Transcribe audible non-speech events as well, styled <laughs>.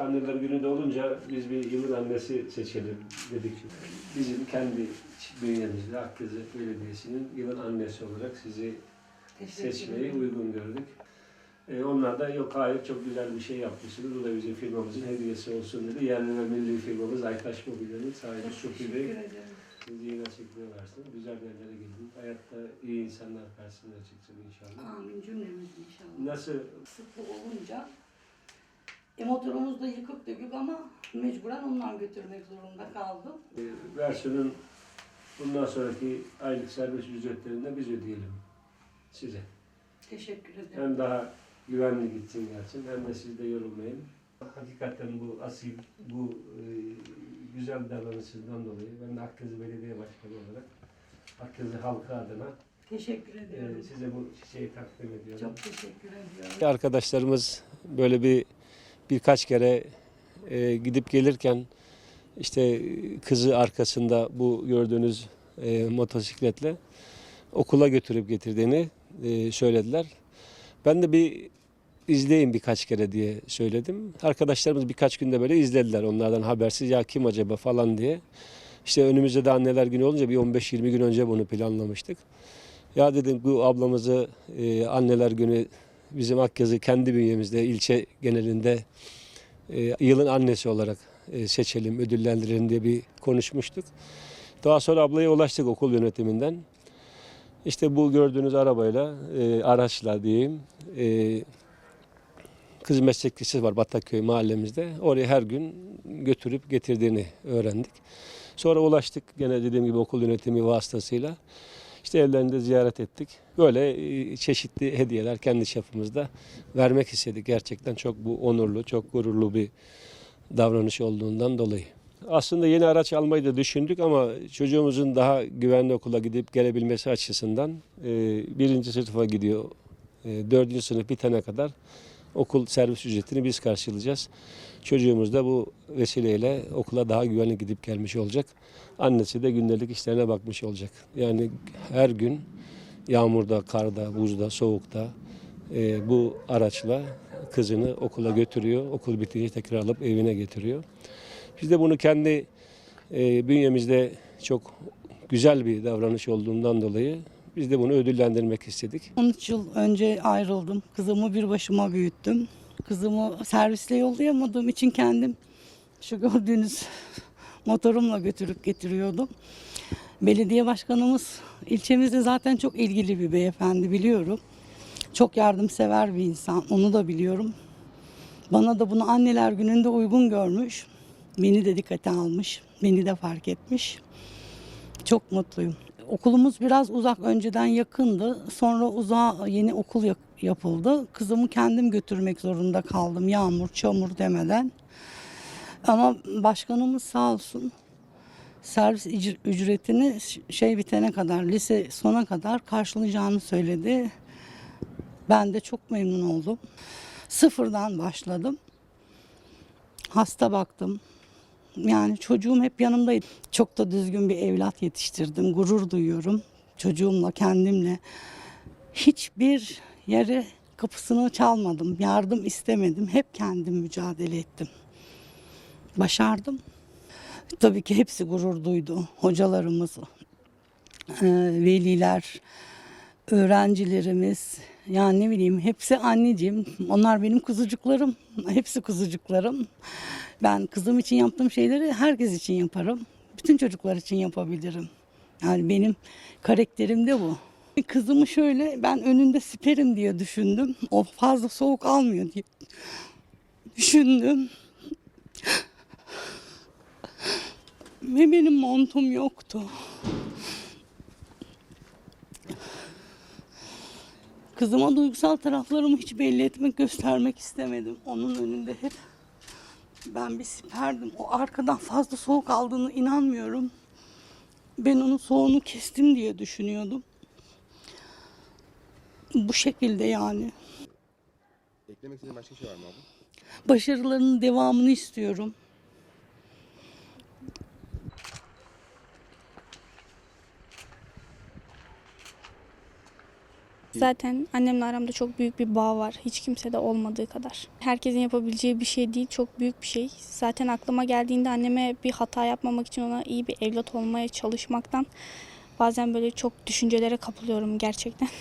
anneler günü de olunca biz bir yılın annesi seçelim dedik. Bizim kendi bünyemizde Akgezi Belediyesi'nin yılın annesi olarak sizi seçmeyi uygun gördük. E, onlar da yok hayır çok güzel bir şey yapmışsınız. Bu da bizim firmamızın hediyesi olsun dedi. Yerli ve milli firmamız Aytaş Mobilya'nın sahibi Şükrü Bey. Sizi iyi nasipler versin. Güzel yerlere gidin. Hayatta iyi insanlar karşısına çıksın inşallah. Amin cümlemiz inşallah. Nasıl Sıklı olunca e, motorumuz da yıkık dökük ama mecburen ondan götürmek zorunda kaldım. e, versiyonun bundan sonraki aylık servis ücretlerini de biz ödeyelim size. Teşekkür ederim. Hem daha güvenli gitsin gelsin hem de siz de yorulmayın. Hakikaten bu asil, bu e, güzel davranışından dolayı ben de Akgezi Belediye Başkanı olarak Akgezi halkı adına Teşekkür e, ediyorum. size bu çiçeği takdim ediyorum. Çok teşekkür ediyorum. Arkadaşlarımız böyle bir birkaç kere e, gidip gelirken işte kızı arkasında bu gördüğünüz e, motosikletle okula götürüp getirdiğini e, söylediler. Ben de bir izleyin birkaç kere diye söyledim. Arkadaşlarımız birkaç günde böyle izlediler onlardan habersiz ya kim acaba falan diye. İşte önümüzde de anneler günü olunca bir 15-20 gün önce bunu planlamıştık. Ya dedim bu ablamızı e, anneler günü bizim Akyazı kendi bünyemizde ilçe genelinde e, yılın annesi olarak e, seçelim, ödüllendirelim diye bir konuşmuştuk. Daha sonra ablaya ulaştık okul yönetiminden. İşte bu gördüğünüz arabayla, e, araçla diyeyim, e, kız meslek lisesi var Batakköy mahallemizde. Oraya her gün götürüp getirdiğini öğrendik. Sonra ulaştık gene dediğim gibi okul yönetimi vasıtasıyla. İşte evlerinde ziyaret ettik. Böyle e, çeşitli hediyeler kendi çapımızda vermek istedik. Gerçekten çok bu onurlu, çok gururlu bir davranış olduğundan dolayı. Aslında yeni araç almayı da düşündük ama çocuğumuzun daha güvenli okula gidip gelebilmesi açısından e, birinci sınıfa gidiyor. E, dördüncü sınıf bitene kadar okul servis ücretini biz karşılayacağız. Çocuğumuz da bu vesileyle okula daha güvenli gidip gelmiş olacak. Annesi de gündelik işlerine bakmış olacak. Yani her gün yağmurda, karda, buzda, soğukta e, bu araçla kızını okula götürüyor. Okul bitince tekrar alıp evine getiriyor. Biz de bunu kendi e, bünyemizde çok güzel bir davranış olduğundan dolayı biz de bunu ödüllendirmek istedik. 13 yıl önce ayrıldım. Kızımı bir başıma büyüttüm. Kızımı servisle yollayamadığım için kendim şu gördüğünüz motorumla götürüp getiriyordum. Belediye başkanımız ilçemizde zaten çok ilgili bir beyefendi biliyorum. Çok yardımsever bir insan onu da biliyorum. Bana da bunu anneler gününde uygun görmüş. Beni de dikkate almış. Beni de fark etmiş. Çok mutluyum. Okulumuz biraz uzak önceden yakındı. Sonra uzağa yeni okul yapıldı. Kızımı kendim götürmek zorunda kaldım. Yağmur, çamur demeden. Ama başkanımız sağ olsun servis ücretini şey bitene kadar, lise sona kadar karşılayacağını söyledi. Ben de çok memnun oldum. Sıfırdan başladım. Hasta baktım. Yani çocuğum hep yanımdaydı. Çok da düzgün bir evlat yetiştirdim. Gurur duyuyorum çocuğumla, kendimle. Hiçbir yere kapısını çalmadım. Yardım istemedim. Hep kendim mücadele ettim. Başardım. Tabii ki hepsi gurur duydu. Hocalarımız, e, veliler, öğrencilerimiz, yani ne bileyim hepsi anneciğim. Onlar benim kuzucuklarım. Hepsi kuzucuklarım. Ben kızım için yaptığım şeyleri herkes için yaparım. Bütün çocuklar için yapabilirim. Yani benim karakterim de bu. Kızımı şöyle ben önünde siperim diye düşündüm. O fazla soğuk almıyor diye düşündüm. Ve benim montum yoktu. Kızıma duygusal taraflarımı hiç belli etmek, göstermek istemedim. Onun önünde hep ben bir siperdim. O arkadan fazla soğuk aldığını inanmıyorum. Ben onun soğuğunu kestim diye düşünüyordum. Bu şekilde yani. Eklemek istediğin başka şey var mı abi? Başarılarının devamını istiyorum. Zaten annemle aramda çok büyük bir bağ var. Hiç kimsede olmadığı kadar. Herkesin yapabileceği bir şey değil, çok büyük bir şey. Zaten aklıma geldiğinde anneme bir hata yapmamak için ona iyi bir evlat olmaya çalışmaktan bazen böyle çok düşüncelere kapılıyorum gerçekten. <laughs>